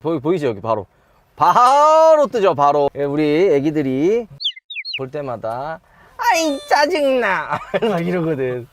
보이, 보이죠? 여기 바로. 바로 뜨죠 바로. 예, 우리 애기들이 볼 때마다 아이 짜증나. 막 이러거든.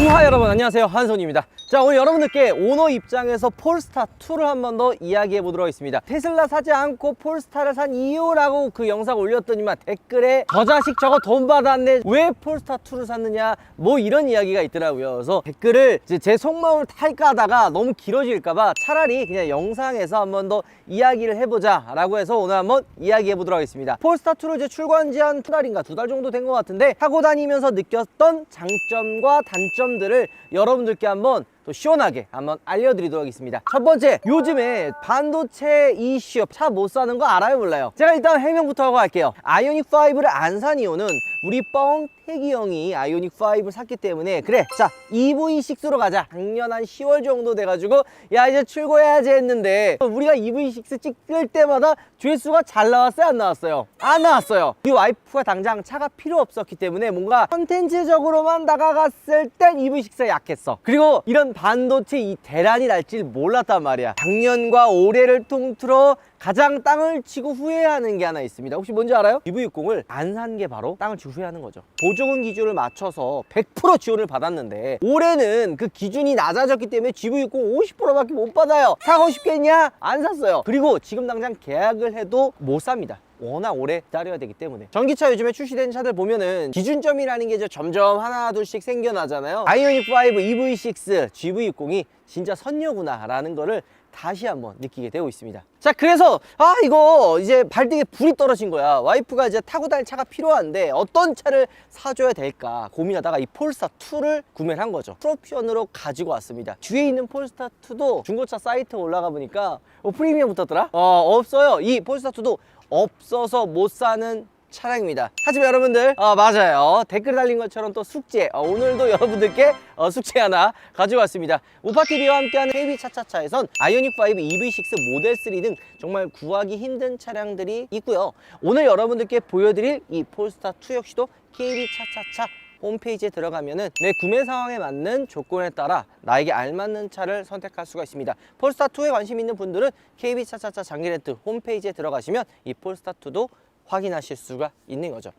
우하 여러분 안녕하세요. 한손입니다 자 오늘 여러분들께 오너 입장에서 폴스타 2를 한 번 더 이야기해 보도록 하겠습니다. 테슬라 사지 않고 폴스타를 산 이유라고 그 영상 올렸더니만 댓글에 저 자식 저거 돈 받았네. 왜 폴스타 2를 샀느냐? 뭐 이런 이야기가 있더라고요. 그래서 댓글을 제 속마음을 탈까 하다가 너무 길어질까봐 차라리 그냥 영상에서 한 번 더 이야기를 해보자 라고 해서 오늘 한번 이야기해 보도록 하겠습니다. 폴스타 2를 이제 출고한 지 한 두 달인가 두 달 정도 된 것 같은데 타고 다니면서 느꼈던 장점과 단점들을 여러분들께 한번 또 시원하게 한번 알려드리도록 하겠습니다. 첫 번째 요즘에 반도체 이슈 차 못 사는 거 알아요 몰라요? 제가 일단 해명부터 하고 갈게요. 아이오닉 5를 안 산 이유는 우리 뻥 태기 형이 아이오닉 5를 샀기 때문에 그래 자 EV6로 가자. 작년 한 10월 정도 돼가지고 야 이제 출고해야지 했는데 우리가 EV6 찍을 때마다 조회수가 잘 나왔어요 안 나왔어요? 안 나왔어요. 우리 와이프가 당장 차가 필요 없었기 때문에 뭔가 컨텐츠적으로만 다가갔을 땐 EV6가 약했어. 그리고 이런 반도체 이 대란이 날줄 몰랐단 말이야. 작년과 올해를 통틀어 가장 땅을 치고 후회하는 게 하나 있습니다. 혹시 뭔지 알아요? EV60을 안 산 게 바로 땅을 치고 후회하는 거죠. 보조금 기준을 맞춰서 100% 지원을 받았는데 올해는 그 기준이 낮아졌기 때문에 GV60 50%밖에 못 받아요. 사고 싶겠냐? 안 샀어요. 그리고 지금 당장 계약을 해도 못 삽니다. 워낙 오래 기다려야 되기 때문에. 전기차 요즘에 출시된 차들 보면은 기준점이라는 게 이제 점점 하나 둘씩 생겨나잖아요. 아이오닉 5, EV6, GV60이 진짜 선녀구나 라는 거를 다시 한번 느끼게 되고 있습니다. 자 그래서 아 이거 이제 발등에 불이 떨어진 거야. 와이프가 이제 타고 다닐 차가 필요한데 어떤 차를 사줘야 될까 고민하다가 이 폴스타 2를 구매를 한 거죠. 프로피언으로 가지고 왔습니다. 뒤에 있는 폴스타 2도 중고차 사이트 올라가 보니까 어, 프리미엄 붙었더라? 어 없어요. 이 폴스타 2도 없어서 못 사는 차량입니다. 하지만 여러분들 어, 맞아요. 댓글 달린 것처럼 또 숙제. 어, 오늘도 여러분들께 어, 숙제 하나 가지고 왔습니다. 우파TV와 함께하는 KB 차차차에선 아이오닉5 EV6 모델 3 등 정말 구하기 힘든 차량들이 있고요. 오늘 여러분들께 보여드릴 이 폴스타 2 역시도 KB 차차차 홈페이지에 들어가면은 내 구매 상황에 맞는 조건에 따라 나에게 알맞는 차를 선택할 수가 있습니다. 폴스타2에 관심 있는 분들은 KB 차차차 장기렌트 홈페이지에 들어가시면 이 폴스타2도 확인하실 수가 있는 거죠.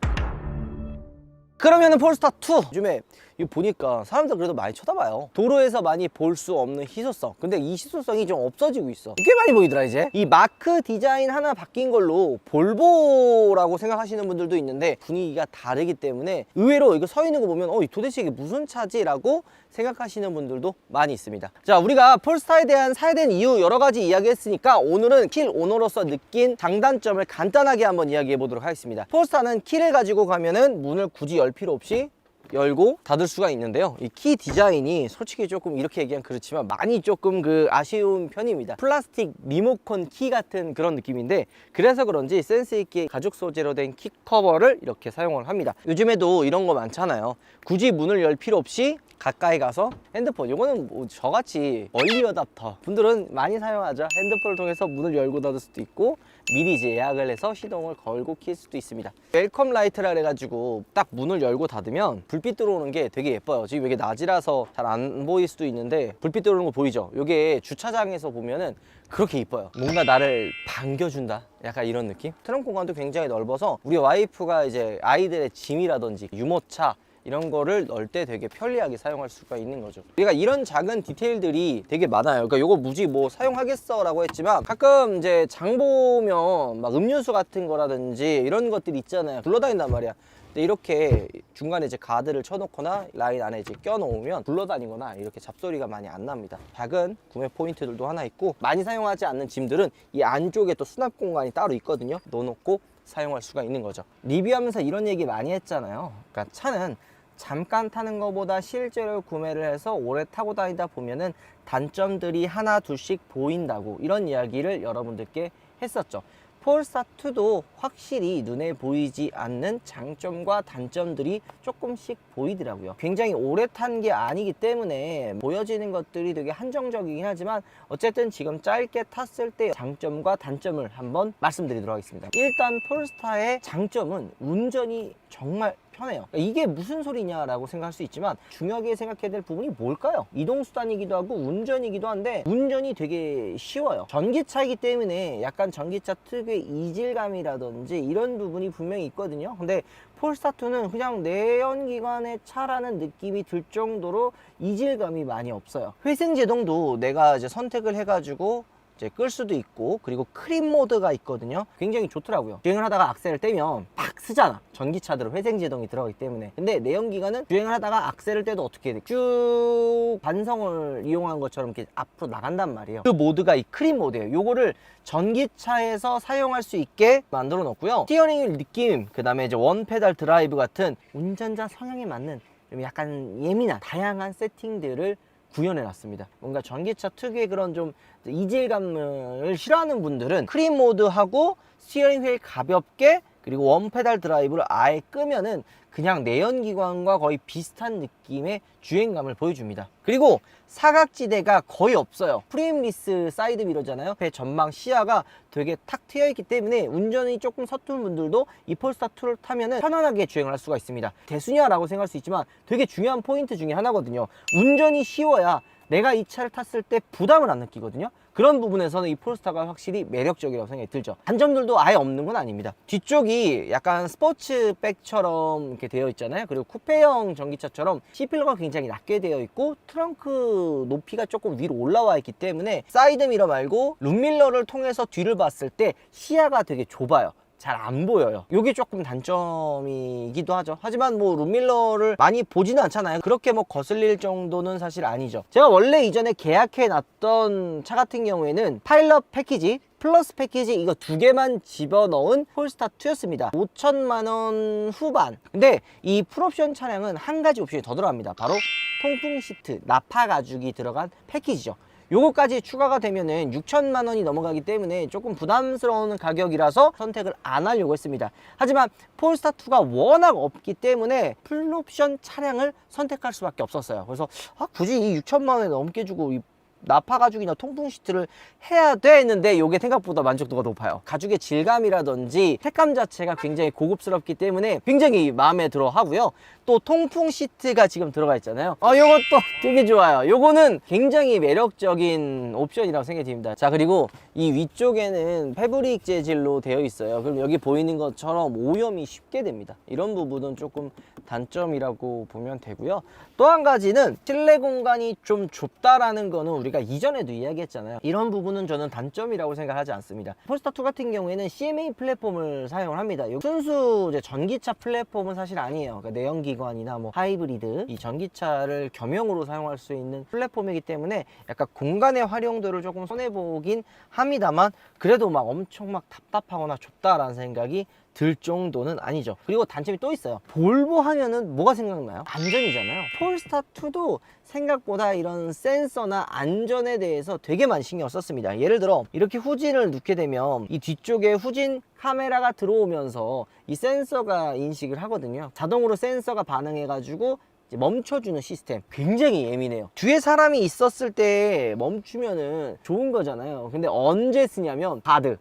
그러면은 폴스타2 요즘에 이거 보니까 사람들 그래도 많이 쳐다봐요. 도로에서 많이 볼 수 없는 희소성. 근데 이 희소성이 좀 없어지고 있어. 꽤 많이 보이더라 이제. 이 마크 디자인 하나 바뀐 걸로 볼보라고 생각하시는 분들도 있는데 분위기가 다르기 때문에 의외로 이거 서 있는 거 보면 어 도대체 이게 무슨 차지? 라고 생각하시는 분들도 많이 있습니다. 자 우리가 폴스타에 대한 사야 된 이유 여러 가지 이야기 했으니까 오늘은 킬 오너로서 느낀 장단점을 간단하게 한번 이야기해 보도록 하겠습니다. 폴스타는 키를 가지고 가면은 문을 굳이 열 필요 없이 열고 닫을 수가 있는데요. 이 키 디자인이 솔직히 조금 이렇게 얘기하면 그렇지만 많이 조금 그 아쉬운 편입니다. 플라스틱 리모컨 키 같은 그런 느낌인데 그래서 그런지 센스 있게 가죽 소재로 된 키 커버를 이렇게 사용을 합니다. 요즘에도 이런 거 많잖아요. 굳이 문을 열 필요 없이 가까이 가서 핸드폰 이거는 뭐 저같이 얼리 어답터 분들은 많이 사용하죠. 핸드폰을 통해서 문을 열고 닫을 수도 있고 미리 이제 예약을 해서 시동을 걸고 킬 수도 있습니다. 웰컴 라이트라 그래가지고 딱 문을 열고 닫으면 불빛 들어오는 게 되게 예뻐요. 지금 이게 낮이라서 잘 안 보일 수도 있는데 불빛 들어오는 거 보이죠? 이게 주차장에서 보면은 그렇게 이뻐요. 뭔가 나를 반겨준다? 약간 이런 느낌? 트렁크 공간도 굉장히 넓어서 우리 와이프가 이제 아이들의 짐이라든지 유모차 이런 거를 넣을 때 되게 편리하게 사용할 수가 있는 거죠 우리가 이런 작은 디테일들이 되게 많아요 그러니까 이거 무지 뭐 사용하겠어 라고 했지만 가끔 이제 장 보면 막 음료수 같은 거라든지 이런 것들이 있잖아요 굴러다닌단 말이야 근데 이렇게 중간에 이제 가드를 쳐놓거나 라인 안에 이제 껴놓으면 굴러다니거나 이렇게 잡소리가 많이 안 납니다. 작은 구매 포인트들도 하나 있고 많이 사용하지 않는 짐들은 이 안쪽에 또 수납 공간이 따로 있거든요. 넣어놓고 사용할 수가 있는 거죠. 리뷰하면서 이런 얘기 많이 했잖아요. 그러니까 차는 잠깐 타는 것보다 실제로 구매를 해서 오래 타고 다니다 보면은 단점들이 하나 둘씩 보인다고 이런 이야기를 여러분들께 했었죠. 폴스타2도 확실히 눈에 보이지 않는 장점과 단점들이 조금씩 보이더라고요. 굉장히 오래 탄 게 아니기 때문에 보여지는 것들이 되게 한정적이긴 하지만 어쨌든 지금 짧게 탔을 때 장점과 단점을 한번 말씀드리도록 하겠습니다. 일단 폴스타의 장점은 운전이 정말 편해요. 그러니까 이게 무슨 소리냐라고 생각할 수 있지만 중요하게 생각해야 될 부분이 뭘까요? 이동수단이기도 하고 운전이기도 한데 운전이 되게 쉬워요. 전기차이기 때문에 약간 전기차 특유의 이질감이라든지 이런 부분이 분명히 있거든요. 근데 폴스타2는 그냥 내연기관의 차라는 느낌이 들 정도로 이질감이 많이 없어요. 회생제동도 내가 이제 선택을 해가지고 이제 끌 수도 있고 그리고 크림 모드가 있거든요. 굉장히 좋더라고요. 주행을 하다가 악셀을 떼면 팍 쓰잖아. 전기차들은 회생제동이 들어가기 때문에. 근데 내연기관은 주행을 하다가 악셀을 떼도 어떻게 돼? 쭉 반성을 이용한 것처럼 이렇게 앞으로 나간단 말이에요. 그 모드가 이 크림 모드예요. 요거를 전기차에서 사용할 수 있게 만들어 놓고요. 스티어링 느낌 그 다음에 이제 원 페달 드라이브 같은 운전자 성향에 맞는 좀 약간 예민한 다양한 세팅들을 구현해 놨습니다. 뭔가 전기차 특유의 그런 좀 이질감을 싫어하는 분들은 크림 모드하고 스티어링 휠 가볍게 그리고 원 페달 드라이브를 아예 끄면은 그냥 내연기관과 거의 비슷한 느낌의 주행감을 보여줍니다. 그리고 사각지대가 거의 없어요. 프레임리스 사이드 미러잖아요. 배 전방 시야가 되게 탁 트여 있기 때문에 운전이 조금 서툰 분들도 이 폴스타 2를 타면은 편안하게 주행을 할 수가 있습니다. 대수냐라고 생각할 수 있지만 되게 중요한 포인트 중에 하나거든요. 운전이 쉬워야 내가 이 차를 탔을 때 부담을 안 느끼거든요. 그런 부분에서는 이 폴스타가 확실히 매력적이라고 생각이 들죠. 단점들도 아예 없는 건 아닙니다. 뒤쪽이 약간 스포츠백처럼 이렇게 되어 있잖아요. 그리고 쿠페형 전기차처럼 C필러가 굉장히 낮게 되어 있고 트렁크 높이가 조금 위로 올라와 있기 때문에 사이드 미러 말고 룸밀러를 통해서 뒤를 봤을 때 시야가 되게 좁아요. 잘 안 보여요. 이게 조금 단점이기도 하죠. 하지만 뭐 룸밀러를 많이 보지는 않잖아요. 그렇게 뭐 거슬릴 정도는 사실 아니죠. 제가 원래 이전에 계약해 놨던 차 같은 경우에는 파일럿 패키지 플러스 패키지 이거 두 개만 집어넣은 폴스타 2였습니다 5천만 원 후반 근데 이 풀옵션 차량은 한 가지 옵션이 더 들어갑니다 바로 통풍 시트 나파 가죽이 들어간 패키지죠 요거까지 추가가 되면은 6천만 원이 넘어가기 때문에 조금 부담스러운 가격이라서 선택을 안 하려고 했습니다. 하지만 폴스타 2가 워낙 없기 때문에 풀옵션 차량을 선택할 수밖에 없었어요. 그래서 아, 굳이 이 6천만 원에 넘게 주고 이 나파 가죽이나 통풍 시트를 해야 돼 했는데 이게 생각보다 만족도가 높아요. 가죽의 질감이라든지 색감 자체가 굉장히 고급스럽기 때문에 굉장히 마음에 들어 하고요. 또 통풍 시트가 지금 들어가 있잖아요. 어, 요것도 되게 좋아요. 요거는 굉장히 매력적인 옵션이라고 생각이 듭니다. 자, 그리고 이 위쪽에는 패브릭 재질로 되어 있어요. 그럼 여기 보이는 것처럼 오염이 쉽게 됩니다. 이런 부분은 조금 단점이라고 보면 되고요. 또 한 가지는 실내 공간이 좀 좁다라는 거는 우리가 이전에도 이야기했잖아요. 이런 부분은 저는 단점이라고 생각하지 않습니다. 폴스타2 같은 경우에는 CMA 플랫폼을 사용을 합니다. 이 순수 전기차 플랫폼은 사실 아니에요. 그러니까 내연기관이나 뭐 하이브리드 이 전기차를 겸용으로 사용할 수 있는 플랫폼이기 때문에 약간 공간의 활용도를 조금 손해보긴 합니다 만 그래도 막 엄청 막 답답하거나 좁다라는 생각이 들 정도는 아니죠. 그리고 단점이 또 있어요. 볼보 하면은 뭐가 생각나요? 안전이잖아요. 폴스타2도 생각보다 이런 센서나 안전에 대해서 되게 많이 신경 썼습니다. 예를 들어 이렇게 후진을 넣게 되면 이 뒤쪽에 후진 카메라가 들어오면서 이 센서가 인식을 하거든요. 자동으로 센서가 반응해 가지고 이제 멈춰주는 시스템 굉장히 예민해요. 뒤에 사람이 있었을 때 멈추면은 좋은 거잖아요. 근데 언제 쓰냐면 바드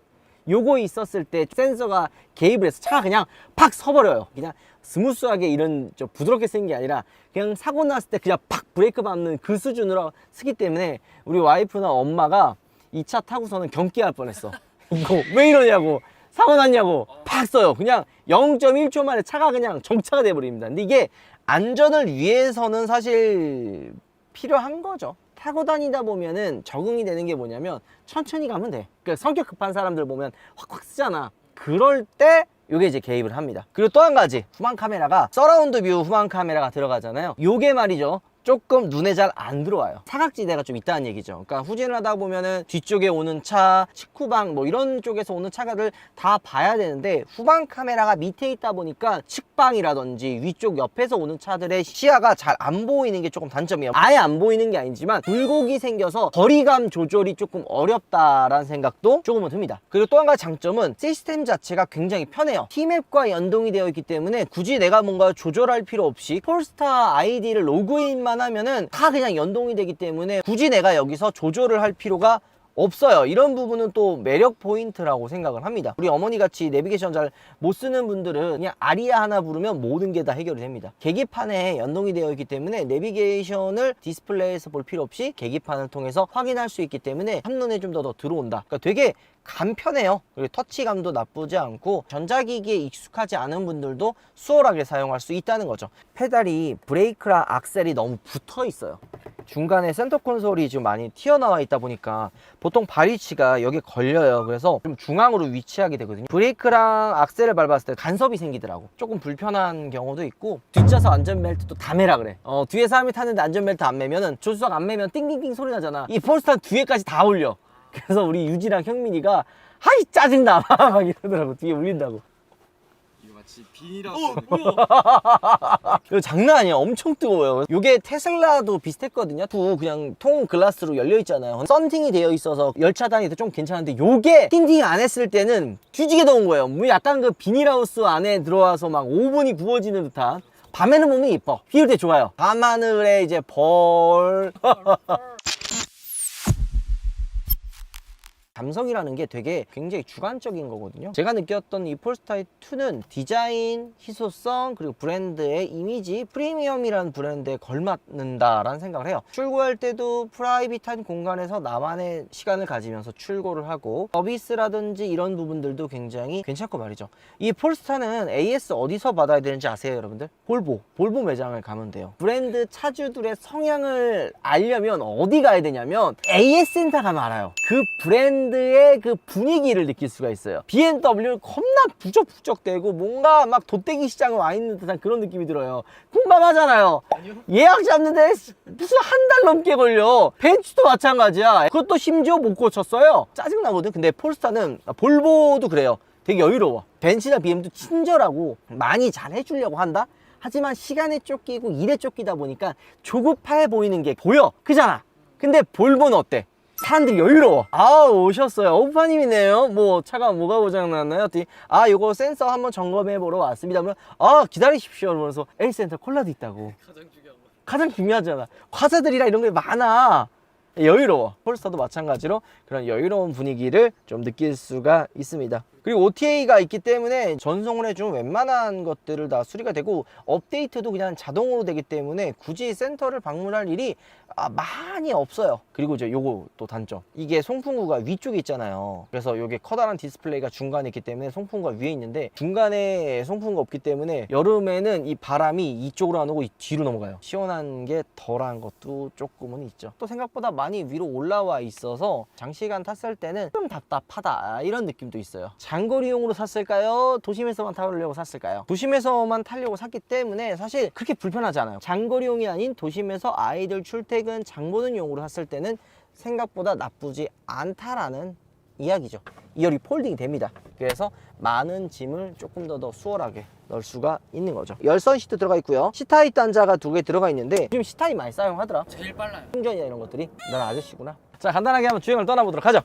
요거 있었을 때 센서가 개입을 해서 차가 그냥 팍 서버려요. 그냥 스무스하게 이런 저 부드럽게 쓴게 아니라 그냥 사고 났을 때 그냥 팍 브레이크 밟는 그 수준으로 쓰기 때문에 우리 와이프나 엄마가 이 차 타고서는 경기할 뻔했어. 이거 왜 이러냐고. 사고 났냐고. 팍 써요. 그냥 0.1초 만에 차가 그냥 정차가 돼버립니다. 근데 이게 안전을 위해서는 사실 필요한 거죠. 타고 다니다 보면은 적응이 되는 게 뭐냐면 천천히 가면 돼. 그러니까 성격 급한 사람들 보면 확확 쓰잖아. 그럴 때 요게 이제 개입을 합니다. 그리고 또 한 가지 후방 카메라가 서라운드 뷰 후방 카메라가 들어가잖아요. 요게 말이죠 조금 눈에 잘 안 들어와요. 사각지대가 좀 있다는 얘기죠. 그러니까 후진을 하다 보면은 뒤쪽에 오는 차 측후방 뭐 이런 쪽에서 오는 차가를 다 봐야 되는데 후방 카메라가 밑에 있다 보니까 측방이라든지 위쪽 옆에서 오는 차들의 시야가 잘 안 보이는 게 조금 단점이에요. 아예 안 보이는 게 아니지만 굴곡이 생겨서 거리감 조절이 조금 어렵다라는 생각도 조금은 듭니다. 그리고 또 한 가지 장점은 시스템 자체가 굉장히 편해요. T맵과 연동이 되어 있기 때문에 굳이 내가 뭔가 조절할 필요 없이 폴스타 아이디를 로그인만 하면은 다 그냥 연동이 되기 때문에 굳이 내가 여기서 조절을 할 필요가 없어요. 이런 부분은 또 매력 포인트라고 생각을 합니다. 우리 어머니 같이 내비게이션 잘 못 쓰는 분들은 그냥 아리아 하나 부르면 모든 게 다 해결이 됩니다. 계기판에 연동이 되어 있기 때문에 내비게이션을 디스플레이에서 볼 필요 없이 계기판을 통해서 확인할 수 있기 때문에 한눈에 좀 더 더 들어온다. 그러니까 되게 간편해요. 그리고 터치감도 나쁘지 않고 전자기기에 익숙하지 않은 분들도 수월하게 사용할 수 있다는 거죠. 페달이 브레이크랑 악셀이 너무 붙어 있어요. 중간에 센터 콘솔이 지금 많이 튀어나와 있다 보니까 보통 발 위치가 여기 걸려요. 그래서 좀 중앙으로 위치하게 되거든요. 브레이크랑 악셀을 밟았을 때 간섭이 생기더라고. 조금 불편한 경우도 있고 뒷좌석 안전벨트도 다 매라 그래. 어, 뒤에 사람이 타는데 안전벨트 안 매면은 조수석 안 매면 띵띵띵 소리 나잖아. 이 폴스타 뒤에까지 다 울려. 그래서 우리 유지랑 형민이가 하이 짜증나 막 이러더라고 뒤에 울린다고 마치 비닐하우스 이거 장난 아니야. 엄청 뜨거워요. 이게 테슬라도 비슷했거든요. 두 그냥 통 글라스로 열려 있잖아요. 썬팅이 되어 있어서 열차 다닐 때 좀 괜찮은데 요게 띵띵 안 했을 때는 뒤지게 더운 거예요. 뭐 약간 그 비닐하우스 안에 들어와서 막 오븐이 구워지는 듯한. 밤에는 보면 이뻐. 비올 때 좋아요. 밤하늘에 이제 벌 감성이라는 게 되게 굉장히 주관적인 거거든요. 제가 느꼈던 이 폴스타이 2는 디자인, 희소성, 그리고 브랜드의 이미지, 프리미엄이라는 브랜드에 걸맞는다라는 생각을 해요. 출고할 때도 프라이빗한 공간에서 나만의 시간을 가지면서 출고를 하고 서비스라든지 이런 부분들도 굉장히 괜찮고 말이죠. 이 폴스타는 AS 어디서 받아야 되는지 아세요, 여러분들? 볼보, 볼보 매장을 가면 돼요. 브랜드 차주들의 성향을 알려면 어디 가야 되냐면 AS 센터 가면 알아요. 그 브랜드 의 그 분위기를 느낄 수가 있어요. BMW는 겁나 부적부적대고 뭔가 막 돗대기 시장에 와 있는 듯한 그런 느낌이 들어요. 궁금하잖아요. 예약 잡는데 무슨 한 달 넘게 걸려. 벤츠도 마찬가지야. 그것도 심지어 못 고쳤어요. 짜증나거든. 근데 폴스타는 아, 볼보도 그래요. 되게 여유로워. 벤츠나 BM도 친절하고 많이 잘 해주려고 한다? 하지만 시간에 쫓기고 일에 쫓기다 보니까 조급해 보이는 게 보여. 그잖아. 근데 볼보는 어때? 사람들이 여유로워. 아, 오셨어요. 오빠님이네요. 뭐, 차가 뭐가 고장났나요? 어떻게, 아, 요거 센서 한번 점검해 보러 왔습니다. 그러면, 아, 기다리십시오. 그러면서 A센터 콜라도 있다고. 가장 중요한 거 가장 중요하잖아. 과자들이랑 이런 게 많아. 여유로워. 폴스타도 마찬가지로 그런 여유로운 분위기를 좀 느낄 수가 있습니다. 그리고 OTA가 있기 때문에 전송을 해준 웬만한 것들을 다 수리가 되고 업데이트도 그냥 자동으로 되기 때문에 굳이 센터를 방문할 일이 아, 많이 없어요. 그리고 이제 요거 또 단점. 이게 송풍구가 위쪽에 있잖아요. 그래서 요게 커다란 디스플레이가 중간에 있기 때문에 송풍구가 위에 있는데 중간에 송풍구가 없기 때문에 여름에는 이 바람이 이쪽으로 안 오고 이 뒤로 넘어가요. 시원한 게 덜한 것도 조금은 있죠. 또 생각보다 많이 위로 올라와 있어서 장시간 탔을 때는 좀 답답하다 이런 느낌도 있어요. 장 거리용으로 샀을까요? 도심에서만 타려고 샀을까요? 도심에서만 타려고 샀기 때문에 사실 그렇게 불편하지 않아요. 장거리용이 아닌 도심에서 아이들 출퇴근 장 보는 용으로 샀을 때는 생각보다 나쁘지 않다라는 이야기죠. 이열이 폴딩이 됩니다. 그래서 많은 짐을 조금 더 더 수월하게 넣을 수가 있는 거죠. 열선 시트 들어가 있고요. 시타이 단자가 두 개 들어가 있는데 지금 시타이 많이 사용하더라. 제일 빨라요 충전이나 이런 것들이 난 아저씨구나. 자 간단하게 한번 주행을 떠나보도록 하죠.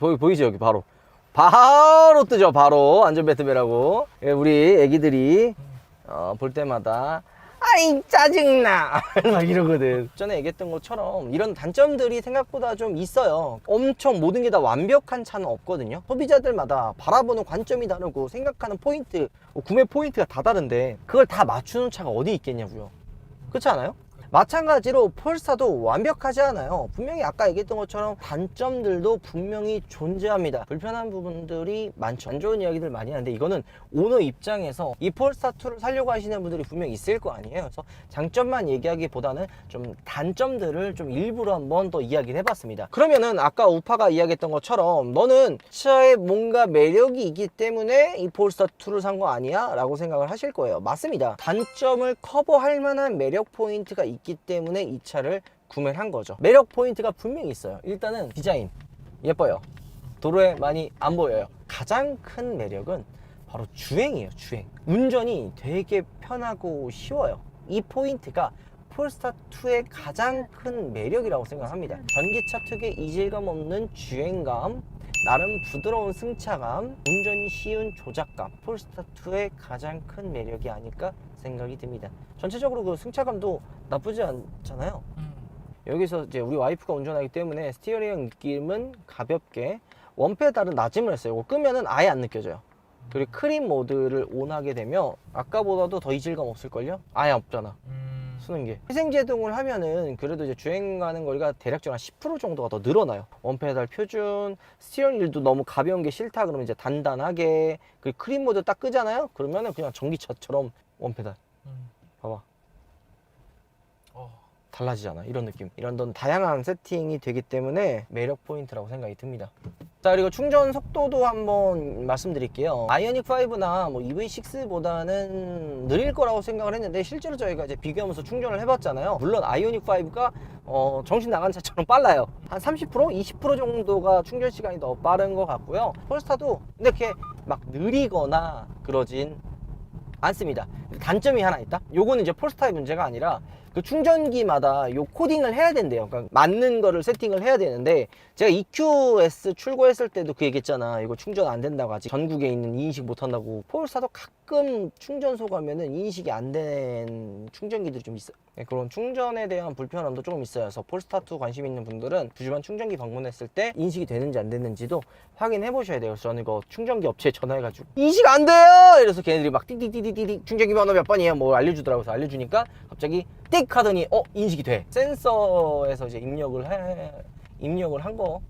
보이 보이 죠? 여기 바로. 바로 뜨죠 바로. 안전벨트 매라고. 예, 우리 애기들이 어, 볼 때마다 아이 짜증나. 막 이러거든. 전에 얘기했던 것처럼 이런 단점들이 생각보다 좀 있어요. 엄청 모든 게 다 완벽한 차는 없거든요. 소비자들마다 바라보는 관점이 다르고 생각하는 포인트 뭐 구매 포인트가 다 다른데 그걸 다 맞추는 차가 어디 있겠냐고요. 그렇지 않아요? 마찬가지로 폴스타도 완벽하지 않아요. 분명히 아까 얘기했던 것처럼 단점들도 분명히 존재합니다. 불편한 부분들이 많죠. 안 좋은 이야기들 많이 하는데 이거는 오너 입장에서 이 폴스타2를 살려고 하시는 분들이 분명히 있을 거 아니에요. 그래서 장점만 얘기하기보다는 좀 단점들을 좀 일부러 한번 더 이야기를 해봤습니다. 그러면은 아까 우파가 이야기했던 것처럼 너는 차에 뭔가 매력이 있기 때문에 이 폴스타2를 산 거 아니야? 라고 생각을 하실 거예요. 맞습니다. 단점을 커버할 만한 매력 포인트가 있기 때문에 이 차를 구매를 한 거죠. 매력 포인트가 분명히 있어요. 일단은 디자인. 예뻐요. 도로에 많이 안 보여요. 가장 큰 매력은 바로 주행이에요, 주행. 운전이 되게 편하고 쉬워요. 이 포인트가 폴스타2의 가장 큰 매력이라고 생각합니다. 전기차 특유의 이질감 없는 주행감, 나름 부드러운 승차감, 운전이 쉬운 조작감, 폴스타2의 가장 큰 매력이 아닐까 생각이 듭니다. 전체적으로 그 승차감도 나쁘지 않잖아요. 음. 여기서 이제 우리 와이프가 운전하기 때문에 스티어링 느낌은 가볍게 원페달은 낮음을 했어요. 이거 끄면은 아예 안 느껴져요. 그리고 크림 모드를 온하게 되면 아까보다도 더 이질감 없을걸요? 아예 없잖아. 음. 쓰는 게 회생제동을 하면은 그래도 이제 주행 가는 거리가 대략적으로 한 10% 정도가 더 늘어나요 원페달 표준 스티어링 휠도 너무 가벼운 게 싫다 그러면 이제 단단하게 그 크림 모드 딱 끄잖아요 그러면은 그냥 전기차처럼 원페달. 음. 봐봐. 어. 달라지잖아? 이런 느낌. 이런 던 다양한 세팅이 되기 때문에 매력 포인트라고 생각이 듭니다. 자 그리고 충전 속도도 한번 말씀드릴게요. 아이오닉 5나 뭐 EV6보다는 느릴 거라고 생각을 했는데 실제로 저희가 이제 비교하면서 충전을 해봤잖아요. 물론 아이오닉 5가 어, 정신 나간 차처럼 빨라요. 한 30% 20% 정도가 충전 시간이 더 빠른 것 같고요. 폴스타도 근데 이렇게 막 느리거나 그러진 않습니다. 단점이 하나 있다. 요거는 이제 폴스타의 문제가 아니라 그 충전기마다 요 코딩을 해야 된대요. 그러니까 맞는 거를 세팅을 해야 되는데 제가 EQS 출고했을 때도 그 얘기했잖아. 이거 충전 안 된다고 아직 전국에 있는 인식 못 한다고. 폴스타도 가끔 충전소 가면은 인식이 안 된 충전기들이 좀 있어. 요 그런 충전에 대한 불편함도 조금 있어요. 그래서 폴스타2 관심 있는 분들은 주주반 충전기 방문했을 때 인식이 되는지 안 됐는지도 확인해 보셔야 돼요. 그래서 저는 이거 충전기 업체에 전화해가지고 인식 안 돼요! 이래서 걔네들이 막 띠띠띠띠띠 충전기 번호 몇 번이에요? 뭐 알려주더라고요. 그래서 알려주니까 갑자기 띡 하더니 어 인식이 돼. 센서에서 이제 입력을 해 입력을 한 거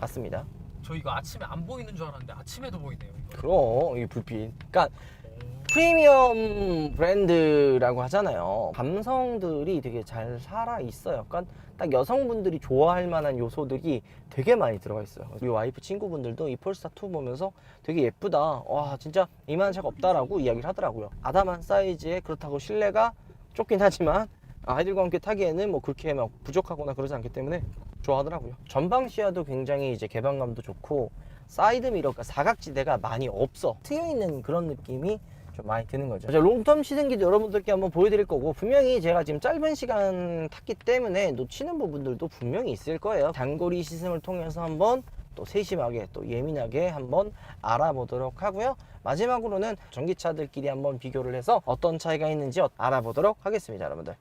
같습니다. 저 이거 아침에 안 보이는 줄 알았는데 아침에도 보이네요. 이거. 그럼 이 불빛. 그러니까 오. 프리미엄 브랜드라고 하잖아요. 감성들이 되게 잘 살아 있어요. 그러니까 딱 여성분들이 좋아할 만한 요소들이 되게 많이 들어가 있어요. 우리 와이프 친구분들도 이 폴스타 2 보면서 되게 예쁘다. 와 진짜 이만한 차가 없다라고 이야기를 하더라고요. 아담한 사이즈에 그렇다고 실내가 좁긴 하지만 아이들과 함께 타기에는 뭐 그렇게 막 부족하거나 그러지 않기 때문에 좋아하더라고요. 전방 시야도 굉장히 이제 개방감도 좋고 사이드 미러, 그러니까 사각지대가 많이 없어. 트여 있는 그런 느낌이 좀 많이 드는 거죠. 자, 롱텀 시승기도 여러분들께 한번 보여드릴 거고 분명히 제가 지금 짧은 시간 탔기 때문에 놓치는 부분들도 분명히 있을 거예요. 장거리 시승을 통해서 한번 또 세심하게 또 예민하게 한번 알아보도록 하고요. 마지막으로는 전기차들끼리 한번 비교를 해서 어떤 차이가 있는지 알아보도록 하겠습니다, 여러분들.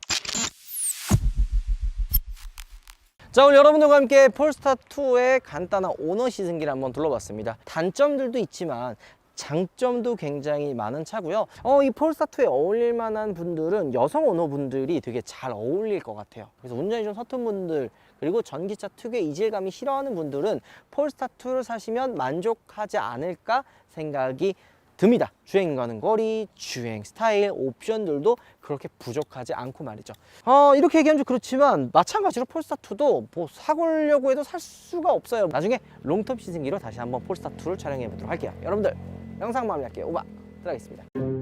자 오늘 여러분들과 함께 폴스타2의 간단한 오너 시승기를 한번 둘러봤습니다. 단점들도 있지만 장점도 굉장히 많은 차고요. 어, 이 폴스타2에 어울릴 만한 분들은 여성 오너분들이 되게 잘 어울릴 것 같아요. 그래서 운전이 좀 서툰 분들 그리고 전기차 특유의 이질감이 싫어하는 분들은 폴스타2를 사시면 만족하지 않을까 생각이 듭니다. 주행 가는 거리, 주행 스타일, 옵션들도 그렇게 부족하지 않고 말이죠. 어, 이렇게 얘기하면 좀 그렇지만 마찬가지로 폴스타2도 뭐 사고려고 해도 살 수가 없어요. 나중에 롱텀 시승기로 다시 한번 폴스타2를 촬영해 보도록 할게요. 여러분들 영상 마무리할게요. 오바 들어가겠습니다.